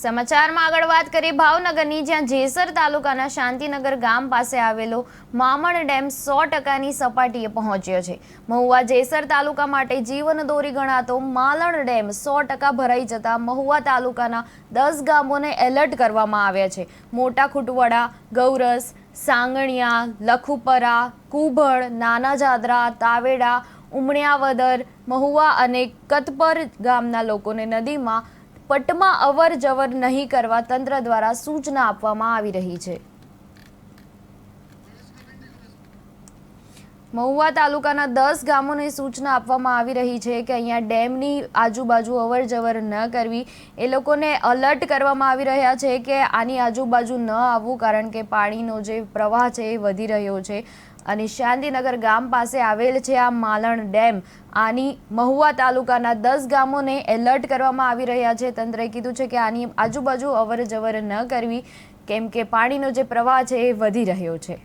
સમાચારમાં આગળ વાત કરીએ. ભાવનગરની, જ્યાં જેસર તાલુકાના શાંતિનગર ગામ પાસે આવેલો મામણ ડેમ સો ટકાની સપાટીએ પહોંચ્યો છે. મહુવા જેસર તાલુકા માટે જીવન દોરી ગણાતો માલણ ડેમ સો ટકા ભરાઈ જતા મહુવા તાલુકાના દસ ગામોને એલર્ટ કરવામાં આવ્યા છે. મોટા ખૂટવડા, ગૌરસ, સાંગણિયા, લખુપરા, કુભળ, નાના જાદરા, તાવેડા, ઉમણિયાવદર, મહુવા અને કતપર ગામના લોકોને નદીમાં પટમાં અવર જવર નહીં કરવા તંત્ર દ્વારા સૂચના આપવામાં આવી રહી છે. મહુવા તાલુકાના દસ ગામોને સૂચના આપવામાં આવી રહી છે કે અહીંયા ડેમની આજુબાજુ અવર જવર ન કરવી. એ લોકોને અલર્ટ કરવામાં આવી રહ્યા છે કે આની આજુબાજુ ન આવવું કારણ કે પાણીનો જે પ્રવાહ છે એ વધી રહ્યો છે. અને શાંતિનગર ગામ પાસે આવેલ છે આ માલણ ડેમ. આની મહુવા તાલુકાના દસ ગામોને એલર્ટ કરવામાં આવી રહ્યા છે. તંત્રએ કીધું છે કે આની આજુબાજુ અવર જવર ન કરવી, કેમ કે પાણીનો જે પ્રવાહ છે એ વધી રહ્યો છે.